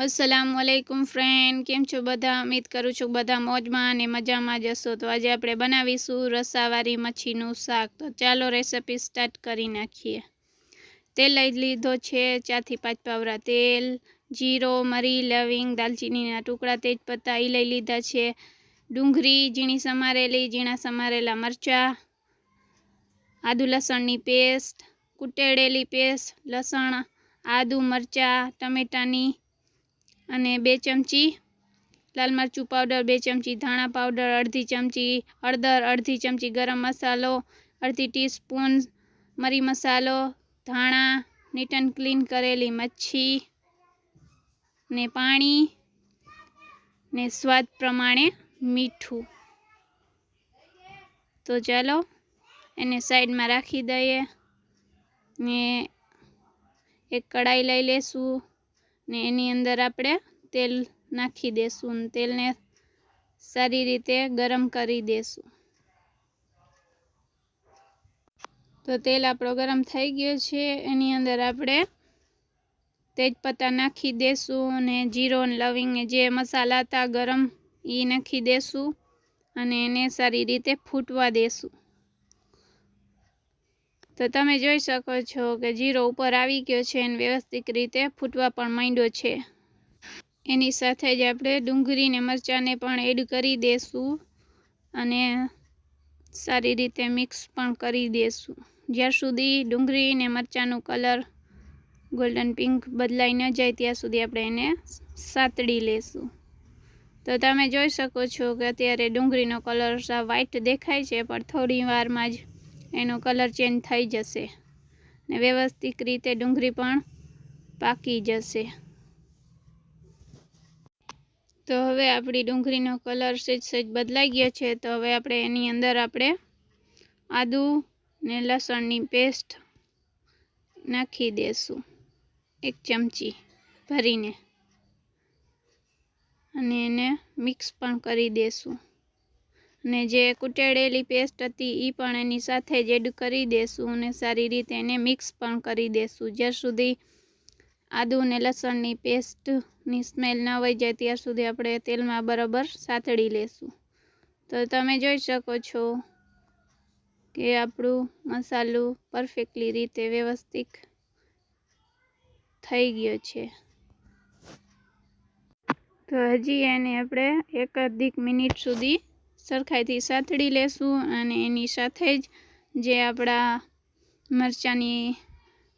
અસલામ વાલેકુમ friend, કેમ છો બધા? ઉમ્મીદ કરું છું બધા મોજમાં અને મજામાં જશો તો આજે આપણે બનાવીશું રસાવાળી મચ્છીનું શાક. તો ચાલો રેસિપી સ્ટાર્ટ કરી નાખીએ. તેલ લઈ લીધો છે, ચારથી પાંચ પાવરા તેલ, જીરો, મરી, લવિંગ, દાલચીનીના ટુકડા, તેજપત્તા એ લઈ લીધા છે. ડુંગળી, ઝીણી સમારેલી, ઝીણા સમારેલા મરચાં, આદુ લસણની પેસ્ટ, કૂટેડેલી પેસ્ટ, લસણ, આદુ મરચાં, ટમેટાની અને બે ચમચી લાલ મરચું પાવડર બે ચમચી ધાણા પાવડર અડધી ચમચી હળદર, અડધી ચમચી ગરમ મસાલો, અડધી ટીસ્પૂન મરી મસાલો, ધાણા નીટ એન્ડ ક્લીન કરેલી મચ્છી ને પાણી ને સ્વાદ પ્રમાણે મીઠું. તો ચાલો એને સાઈડમાં રાખી દઈએ ને એક કડાઈ લઈ લેશું. ને એની અંદર આપણે તેલ નાખી દેશું અને તેલને સારી રીતે ગરમ કરી દેશું. તો તેલ આપણો ગરમ થઈ ગયો છે. એની અંદર આપણે તેજપત્તા નાખી દેશું અને જીરો અને લવિંગ જે મસાલા હતા ગરમ એ નાખી દેશું અને એને સારી રીતે ફૂટવા દેશું. તો તમે જોઈ શકો છો કે જીરો ઉપર આવી ગયો છે અને વ્યવસ્થિત રીતે ફૂટવા પણ માંડ્યો છે. એની સાથે જ આપણે ડુંગળીને મરચાંને પણ એડ કરી દેશું અને સારી રીતે મિક્સ પણ કરી દેશું. જ્યાં સુધી ડુંગળી અને મરચાંનું કલર ગોલ્ડન પિંક બદલાઈ ન જાય ત્યાં સુધી આપણે એને સાતડી લેશું. તો તમે જોઈ શકો છો કે અત્યારે ડુંગળીનો કલર વ્હાઈટ દેખાય છે, પણ થોડી વારમાં જ એનો કલર ચેન્જ થઈ જશે. ને વ્યવસ્થિત રીતે ડુંગળી પણ પાકી જશે. તો હવે આપણી ડુંગળીનો કલર સહેજ સહેજ બદલાઈ ગયો છે. તો હવે આપણે એની અંદર આપણે આદુ ને લસણની પેસ્ટ નાખી દેશું એક ચમચી ભરીને. અને એને મિક્સ પણ કરી દેશું. અને જે કૂટેડેલી પેસ્ટ હતી એ પણ એની સાથે જ એડ કરી દેશું અને સારી રીતે એને મિક્સ પણ કરી દેશું. જ્યાં સુધી આદુ અને લસણની પેસ્ટની સ્મેલ ન વહી જાય ત્યાં સુધી આપણે તેલમાં બરાબર સાતળી લેશું. તો તમે જોઈ શકો છો કે આપણું મસાલું પરફેક્ટલી રીતે વ્યવસ્થિત થઈ ગયો છે. તો હજી એને આપણે એક અધિક મિનિટ સુધી સરખાઈથી સાથળી લેશું અને એની સાથે જ જે આપણા મરચાંની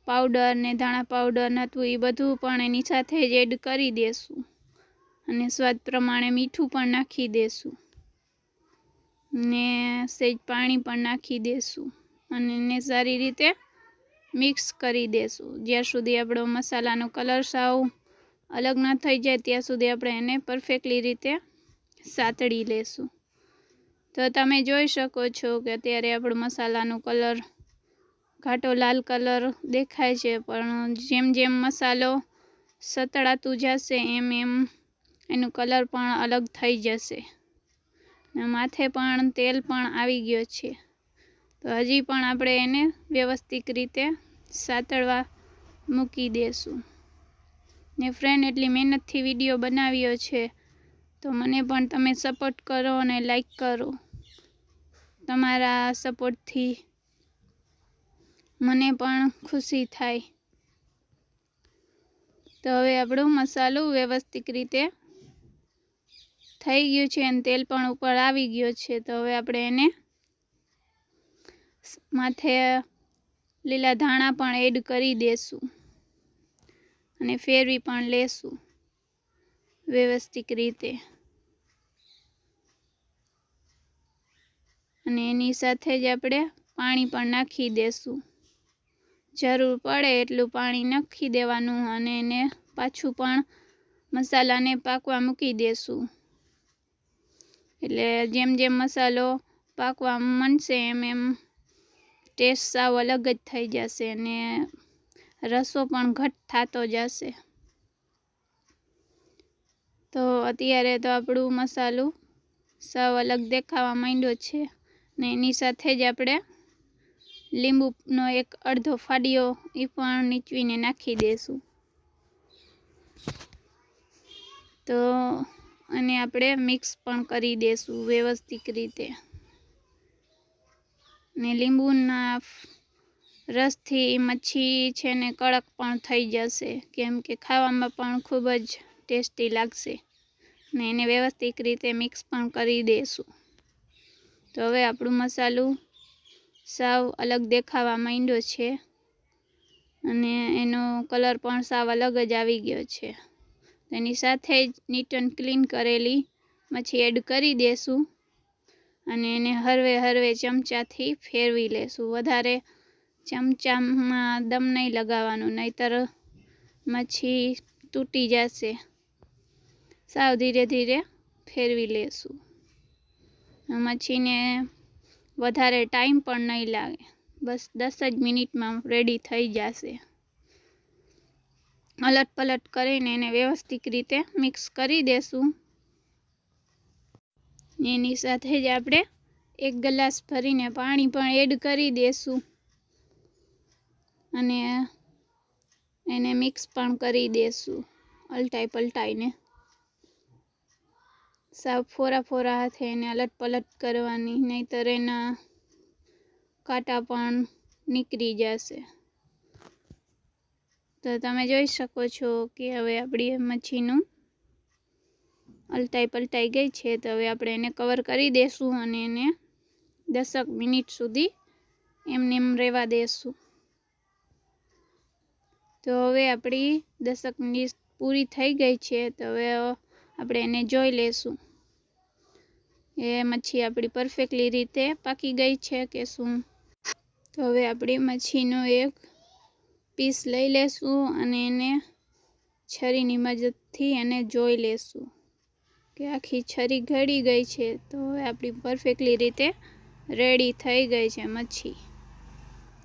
પાવડર ને ધાણા પાવડર નહોતું એ બધું પણ એની સાથે જ એડ કરી દેશું. અને સ્વાદ પ્રમાણે મીઠું પણ નાખી દેશું. ને સેજ પાણી પણ નાખી દેશું. અને એને સારી રીતે મિક્સ કરી દેશું. જ્યાં સુધી આપણો મસાલાનો કલર સાવ અલગ ન થઈ જાય, ત્યાં સુધી આપણે એને પરફેક્ટલી રીતે સાતળી લેશું. તો તમે જોઈ શકો છો કે અત્યારે આપણો મસાલાનો કલર ઘાટો લાલ કલર દેખાય છે, પણ જેમ જેમ મસાલો સતળાતું જશે, એમ એમ એનું કલર પણ અલગ થઈ જશે. માથે પણ તેલ પણ આવી ગયો છે. તો હજી પણ આપણે એને વ્યવસ્થિત રીતે સાતળવા મૂકી દેશું. ને ફ્રેન્ડ એટલી મહેનતથી વીડિયો બનાવ્યો છે. તો મને પણ તમે સપોર્ટ કરો અને લાઈક કરો. તમારા સપોર્ટથી મને પણ ખુશી થાય. તો હવે આપણો મસાલો વ્યવસ્થિત રીતે થઈ ગયું છે અને તેલ પણ ઉપર આવી ગયો છે. તો હવે આપણે એને માથે લીલા ધાણા પણ એડ કરી દેશું અને ફેરવી પણ લેશું વ્યવસ્થિત રીતે. અને એની સાથે જ આપણે પાણી પણ નાખી દેશું. જરૂર પડે એટલું પાણી નાખી દેવાનું અને એને પાછું પણ મસાલાને પાકવા મૂકી દેશું. એટલે જેમ જેમ મસાલો પાકવા મનશે, એમ એમ ટેસ્ટ સાવ અલગ જ થઈ જશે અને રસો પણ ઘટ થતો જશે. તો અત્યારે તો આપણું મસાલું સાવ અલગ દેખાવા માંડ્યો છે. ને એની સાથે જ આપણે લીંબુનો એક અડધો ફાડીઓ એ પણ નીચવીને નાખી દઈશું તો અને આપણે મિક્સ પણ કરી દઈશું વ્યવસ્થિત રીતે. ને લીંબુના રસથી મચ્છી છે ને કડક પણ થઈ જશે, કેમ કે ખાવામાં પણ ખૂબ જ ટેસ્ટી લાગશે. ને એને વ્યવસ્થિત રીતે મિક્સ પણ કરી દઈશું તો હવે આપણું મસાલું સાવ અલગ દેખાવા માંડ્યો છે અને એનો કલર પણ સાવ અલગ જ આવી ગયો છે. તેની સાથે જ નીટ એન્ડ ક્લીન કરેલી મચ્છી એડ કરી દેશું અને એને હરવે હરવે ચમચાથી ફેરવી લેશું. વધારે ચમચામાં દમ નહીં લગાવવાનું, નહીતર મચ્છી તૂટી જશે. સાવ ધીરે ધીરે ફેરવી લેશું. મચ્છીને વધારે ટાઈમ પણ નહીં લાગે. બસ દસ જ મિનિટમાં રેડી થઈ જશે. અલટ પલટ કરીને એને વ્યવસ્થિત રીતે મિક્સ કરી દેશું. એની સાથે જ આપણે એક ગ્લાસ ભરીને પાણી પણ એડ કરી દેશું. અને એને મિક્સ પણ કરી દેશું, અલટાઈ પલટાઈને. સાવ ફોરા ફોરા હાથે એને અલટ પલટ કરવાની, નહીંતર એના કાંટા પણ નીકળી જશે. તો તમે જોઈ શકો છો કે હવે આપણી મચ્છીનું અલટાઈ પલટાઈ ગઈ છે, તો હવે આપણે એને કવર કરી દઈશું અને એને દસક મિનિટ સુધી એમને એમ રહેવા દઈશું તો હવે આપણી દસક મિનિટ પૂરી થઈ ગઈ છે, તો હવે આપણે એને જોઈ લેશું. એ મચ્છી આપણી પરફેક્ટલી રીતે પાકી ગઈ છે કે શું? તો હવે આપણી મચ્છીનો એક પીસ લઈ લેશું અને એને છરીની મદદથી એને જોઈ લેશું કે આખી છરી ઘડી ગઈ છે. તો હવે આપણી પરફેક્ટલી રીતે રેડી થઈ ગઈ છે મચ્છી.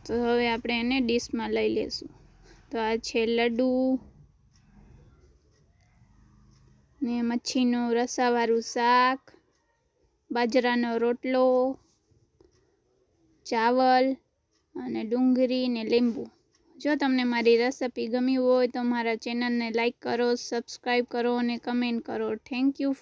તો હવે આપણે એને ડીશમાં લઈ લેશું. તો આ છે લડ્ડુ ને મચ્છીનું રસાવાળું શાક, બાજરાનો રોટલો, ચાવલ અને ડુંગળી ને લીંબુ. જો તમને મારી રેસિપી ગમી હોય તો મારા ચેનલને લાઈક કરો, સબસ્ક્રાઈબ કરો અને કમેન્ટ કરો. Thank you